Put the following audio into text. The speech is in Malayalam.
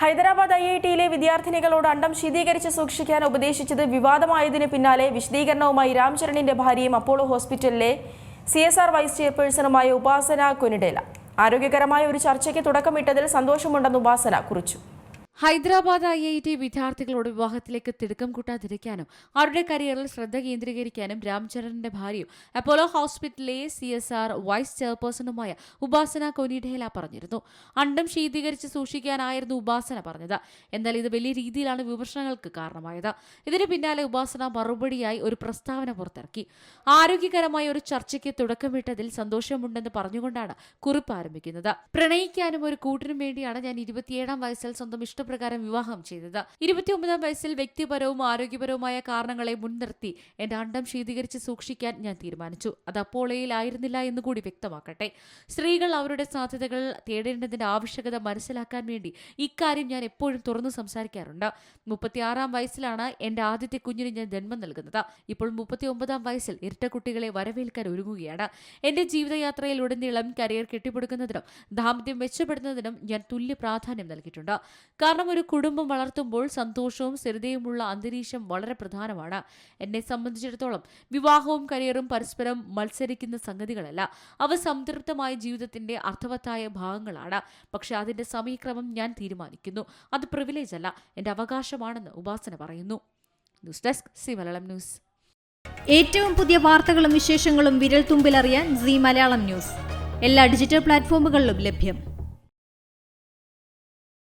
ഹൈദരാബാദ് ഐ ഐ ടിയിലെ വിദ്യാർത്ഥിനികളോട് അണ്ടം ശീതീകരിച്ച് സൂക്ഷിക്കാൻ ഉപദേശിച്ചത് വിവാദമായതിന് പിന്നാലെ വിശദീകരണവുമായി രാംചരണിന്റെ ഭാര്യയും അപ്പോളോ ഹോസ്പിറ്റലിലെ സി എസ് ആർ വൈസ് ചെയർപേഴ്സണുമായ ഉപാസന കൊനിഡേല ആരോഗ്യകരമായ ഒരു ചർച്ചയ്ക്ക് തുടക്കമിട്ടതിൽ സന്തോഷമുണ്ടെന്ന് ഉപാസന കുറിച്ചു. ഹൈദരാബാദ് ഐ ഐ ടി വിദ്യാർത്ഥികളോട് വിവാഹത്തിലേക്ക് തിടുക്കം കൂട്ടാതിരിക്കാനും അവരുടെ കരിയറിൽ ശ്രദ്ധ കേന്ദ്രീകരിക്കാനും രാംചരണിന്റെ ഭാര്യയും അപ്പോളോ ഹോസ്പിറ്റലിലെ സി എസ് ആർ വൈസ് ചെയർപേഴ്സണുമായ ഉപാസന കൊനിഡേല പറഞ്ഞിരുന്നു. അണ്ടം ശീതീകരിച്ച് സൂക്ഷിക്കാനായിരുന്നു ഉപാസന പറഞ്ഞത്. എന്നാൽ ഇത് വലിയ രീതിയിലാണ് വിമർശനങ്ങൾക്ക് കാരണമായത്. ഇതിന് പിന്നാലെ ഉപാസന മറുപടിയായി ഒരു പ്രസ്താവന പുറത്തിറക്കി. ആരോഗ്യകരമായ ഒരു ചർച്ചയ്ക്ക് തുടക്കമിട്ടതിൽ സന്തോഷമുണ്ടെന്ന് പറഞ്ഞുകൊണ്ടാണ് കുറിപ്പ് ആരംഭിക്കുന്നത്. പ്രണയിക്കാനും ഒരു കൂട്ടിനും വേണ്ടിയാണ് ഞാൻ ഇരുപത്തിയേഴാം വയസ്സിൽ സ്വന്തം ഇഷ്ടപ്രകാരം വിവാഹം ചെയ്തത്. ഇരുപത്തിയൊമ്പതാം വയസ്സിൽ വ്യക്തിപരവും ആരോഗ്യപരവുമായ കാരണങ്ങളെ മുൻനിർത്തി എന്റെ അണ്ടം ശീതീകരിച്ച് സൂക്ഷിക്കാൻ ഞാൻ തീരുമാനിച്ചു. അത് അപ്പോളയിലായിരുന്നില്ല എന്ന് കൂടി വ്യക്തമാക്കട്ടെ. സ്ത്രീകൾ അവരുടെ സാധ്യതകൾ തേടേണ്ടതിന്റെ ആവശ്യകത മനസ്സിലാക്കാൻ വേണ്ടി ഇക്കാര്യം ഞാൻ എപ്പോഴും തുറന്നു സംസാരിക്കാറുണ്ട്. മുപ്പത്തിയാറാം വയസ്സിലാണ് എന്റെ ആദ്യത്തെ കുഞ്ഞിന് ഞാൻ ജന്മം നൽകുന്നത്. ഇപ്പോൾ മുപ്പത്തി ഒമ്പതാം വയസ്സിൽ ഇരട്ട കുട്ടികളെ വരവേൽക്കാൻ ഒരുങ്ങുകയാണ്. എന്റെ ജീവിതയാത്രയിൽ ഉടനീളം കരിയർ കെട്ടിപ്പടുക്കുന്നതിനും ദാമ്പത്യം മെച്ചപ്പെടുന്നതിനും ഞാൻ തുല്യ പ്രാധാന്യം നൽകിയിട്ടുണ്ട്. കാരണം ഒരു കുടുംബം വളർത്തുമ്പോൾ സന്തോഷവും സ്ഥിരതയുമുള്ള അന്തരീക്ഷം വളരെ പ്രധാനമാണ്. എന്നെ സംബന്ധിച്ചിടത്തോളം വിവാഹവും കരിയറും പരസ്പരം മത്സരിക്കുന്ന സംഗതികളല്ല. അവ സംതൃപ്തമായ ജീവിതത്തിന്റെ അർത്ഥവത്തായ ഭാഗങ്ങളാണ്. പക്ഷെ അതിന്റെ സമയക്രമം ഞാൻ തീരുമാനിക്കുന്നു. അത് പ്രിവിലേജ് അല്ല. എന്റെ അവകാശമാണെന്ന് ഉപാസന പറയുന്നു. News desk C Malayalam news. ഏറ്റവും പുതിയ വാർത്തകളും വിശേഷങ്ങളും വിരൽ തുമ്പിലറിയാൻ സി മലയാളം ന്യൂസ്. എല്ലാ ഡിജിറ്റൽ പ്ലാറ്റ്ഫോമുകളിലും ലഭ്യം.